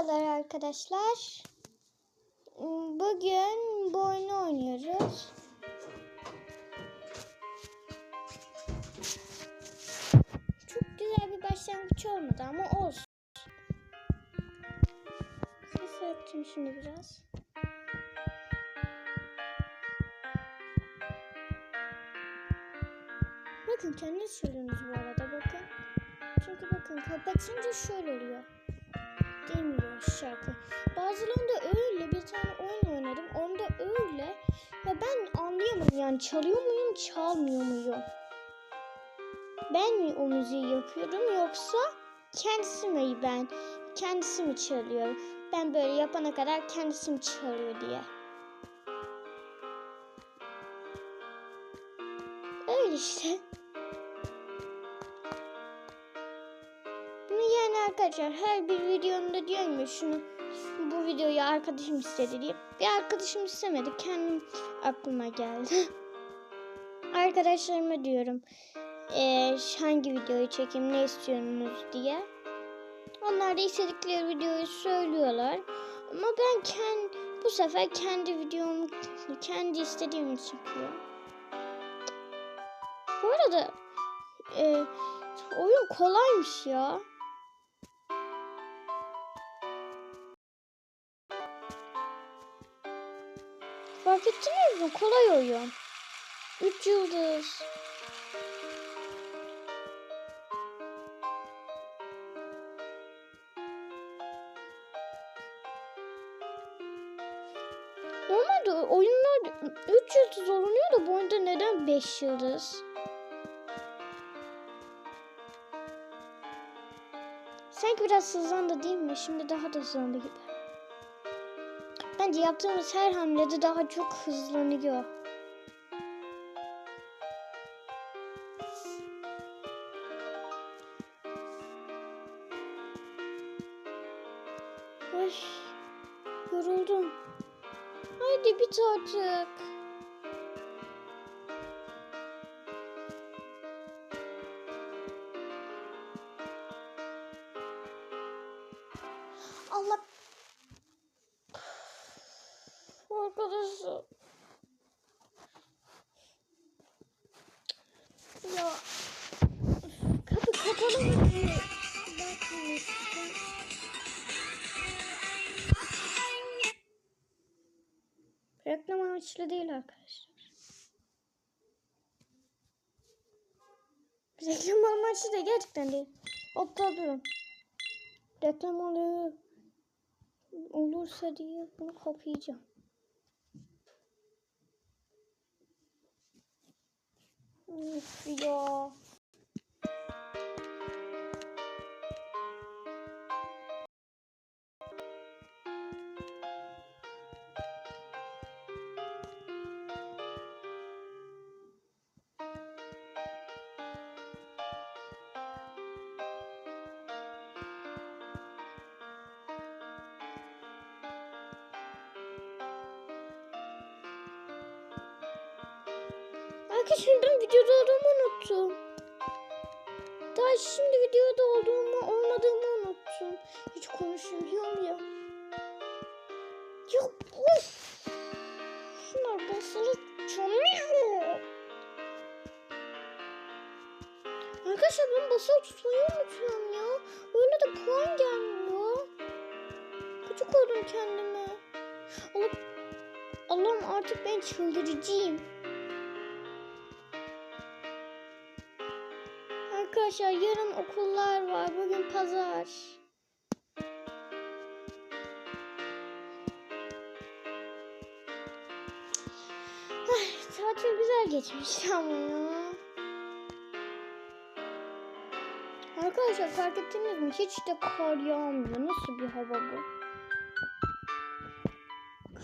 Merhabalar arkadaşlar. Bugün bu oyunu oynuyoruz. Çok güzel bir başlangıç olmadı ama olsun. Ses açayım şimdi biraz. Bakın kendiniz söylüyorsunuz bu arada bakın. Çünkü bakın kapatınca şöyle oluyor. Demiyor şarkı. Bazılarında öyle bir tane oyun oynadım. Onda öyle. Ya ben anlayamadım yani çalıyor muyum çalmıyor muyum? Ben mi o müziği yapıyorum yoksa kendisi mi ben? Kendisi mi çalıyor? Ben böyle yapana kadar kendisi mi çalıyor diye. Öyle işte. Arkadaşlar her bir videomda diyorum ya şunu bu videoyu arkadaşım istedi diye. Bir arkadaşım istemedi. Kendim aklıma geldi. Arkadaşlarıma diyorum eee, hangi videoyu çekeyim ne istiyorsunuz diye. Onlar da istedikleri videoyu söylüyorlar. Ama ben kendi, bu sefer kendi videomu kendi istediğimi çekiyorum. Bu arada eee, oyun kolaymış ya. Fark ettiniz mi? Kolay oyun. 3 yıldız. Normalde oyunlar 3 yıldız olunuyor da bu oyunda neden 5 yıldız? Sanki biraz hızlandı değil mi? Şimdi daha da hızlandı gibi. Bence yaptığımız her hamlede daha çok hızlanıyor. Ay, yoruldum. Haydi bit artık. Arkadaşlar. Ya. Kapı kapalı mı? Reklam amaçlı değil arkadaşlar. Reklam amaçlı da gerçekten değil. Hatta durun. Reklam oluyor olursa diye bunu kapayacağım. Üf ya. Arkadaşlar ben olduğumu unuttum. Daha şimdi videoda olduğumu olmadığımı unuttum. Hiç konuşmuyorum ya. Yok of. Şunlar basılı çalmıyor. Arkadaşlar ben basılı tutmayı unutuyorum ya. Öyle de puan gelmiyor. Gıcık oldum kendime. Allah, Allah'ım artık ben çıldırıcıyım. Arkadaşlar yarın okullar var. Bugün pazar. Ay, tatil güzel geçmiş ama ya. Arkadaşlar fark ettiniz mi? Hiç de kar yağmıyor. Nasıl bir hava bu?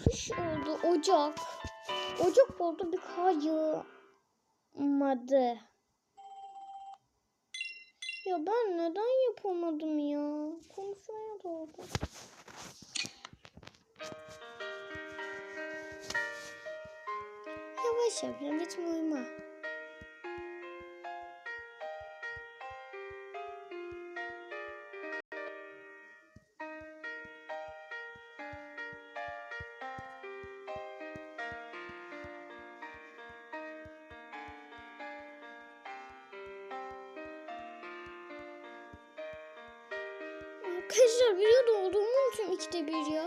Kış oldu. Ocak. Ocak oldu bir kar yağmadı. Ya ben neden yapamadım ya? Konuşmaya da oldu. Yavaş yap, ritme uyma. Arkadaşlar videoda olduğumu unutuyorum ikide bir ya.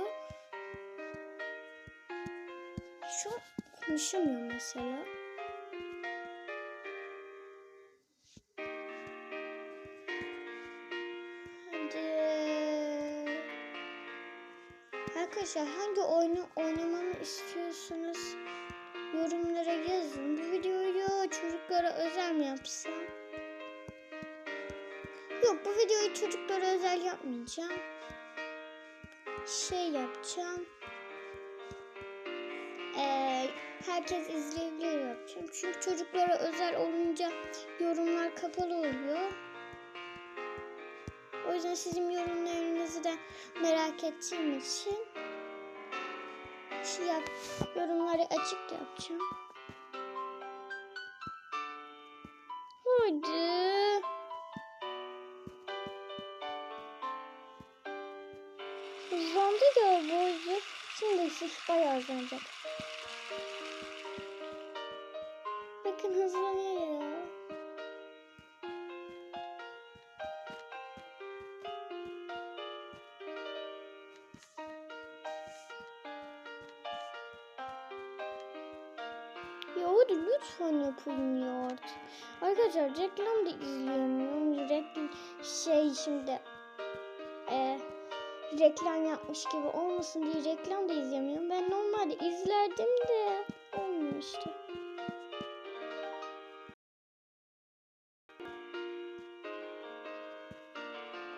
Şu an konuşamıyorum mesela. Arkadaşlar hangi oyunu oynamamı istiyorsunuz? Yorumlara yazın. Bu videoyu çocuklara özel mi yapsam? Yok bu videoyu çocuklara özel yapmayacağım. Şey yapacağım. Ee, herkes izleyebilir yapacağım. Çünkü çocuklara özel olunca yorumlar kapalı oluyor. O yüzden sizin yorumlarınızı da merak ettiğim için şey yap, yorumları açık yapacağım. Ya bu hızı. Şimdi sus bayağı hızlanacak. Bakın hızlanıyor ya. Ya hadi lütfen yapın ya artık. Arkadaşlar reklam da izleyemiyorum. Reklam şey şimdi reklam yapmış gibi olmasın diye reklam da izleyemiyorum. Ben normalde izlerdim de olmuyor işte.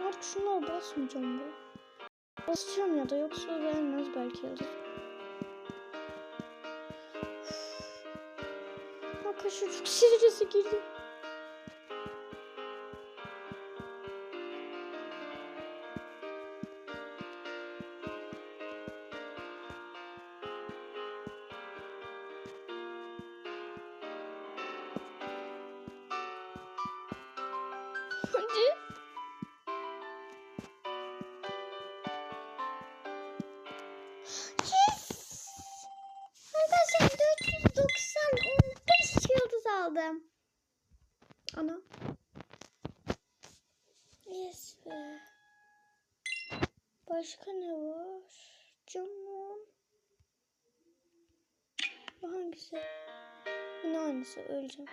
Artık şunlara basmayacağım bu. Basacağım ya da yoksa beğenmez belki yazar. Arkadaşlar çok sinirlisi girdi. Hadi. Yes! Arkadaşlar 495 yıldız aldım. Ana. Yes. Başka ne var? Canım. Bu hangisi? Yine aynısı. Öleceğim.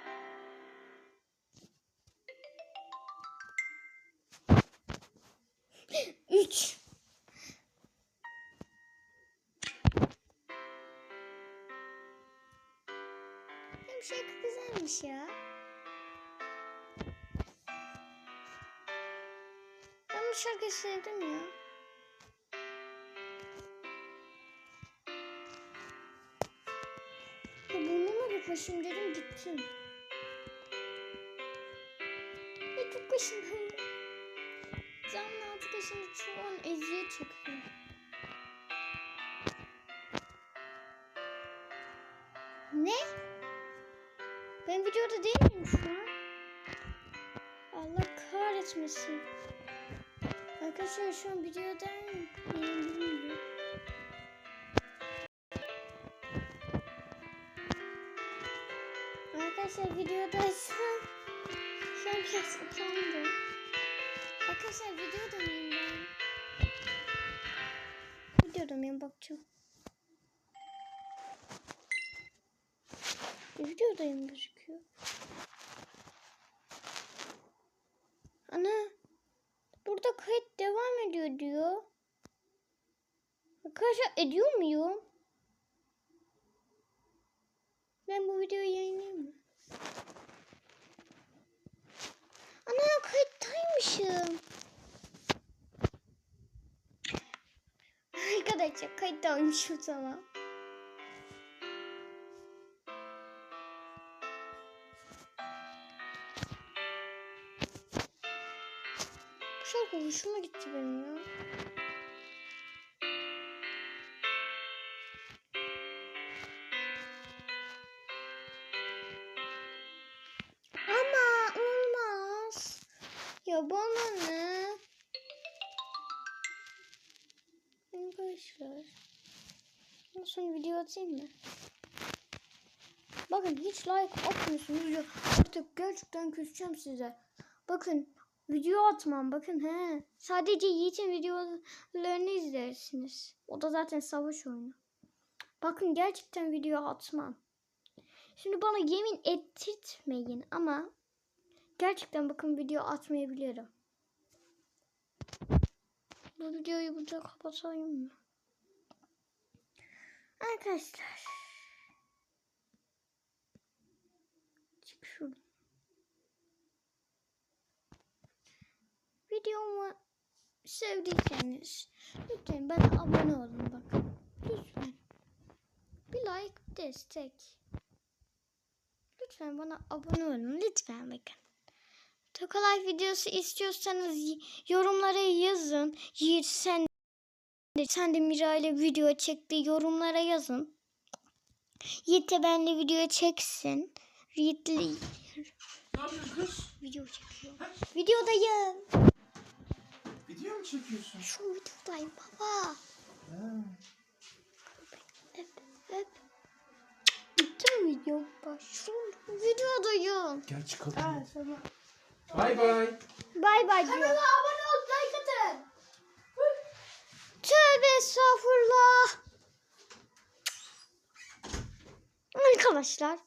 Üç. Hem şarkı güzelmiş ya. Ben bu şarkıyı sevdim ya. Burnuma bir koşayım dedim gittim. Ya çok. Canlı altı kaşındı şu an eziyet çekiyor. Ne? Ben videoda değil miyim şu an? Allah kahretmesin. Arkadaşlar şu an videodayım. Bilmiyorum. Arkadaşlar videodaysam şu an biraz utandım. Arkadaşlar videoda mıyım ben? Videoda mıyım bakacağım. Videodayım gözüküyor. Ana. Burada kayıt devam ediyor diyor. Arkadaşlar ediyor muyum? Ben bu videoyu yayınlayayım mı? Ana kayıttaymışım. Arkadaşlar kayıttaymışım tamam. Bu şarkı hoşuma gitti benim ya. Ya bana ne? Arkadaşlar. Sonra video atayım mı? Bakın hiç like atmıyorsunuz ya. Artık gerçekten küseceğim size. Bakın Video atmam bakın he. Sadece Yiğit'in videolarını izlersiniz. O da zaten savaş oyunu. Bakın gerçekten video atmam. Şimdi bana yemin ettirtmeyin ama gerçekten bakın video atmayabilirim. Bu videoyu burada kapatayım mı? Arkadaşlar. Çık şuradan. Videomu sevdiyseniz lütfen bana abone olun bakın. Lütfen. Bir like destek. Lütfen bana abone olun. Lütfen bakın. Tokalay videosu istiyorsanız yorumlara yazın. Yiğit sen de, sen de Mira ile video çekti yorumlara yazın. Yiğit de benimle video çeksin. Yiğit'le Ne yapıyorsun kız? video çekiyor. Videodayım. Video mu çekiyorsun? Şu videodayım baba. Ha. Öp öp. Bitti mi video? Bak şu videodayım. Gel çıkalım. Bay bay. Bay bay diyor. Kanala abone ol, like atın. Tövbe estağfurullah. Arkadaşlar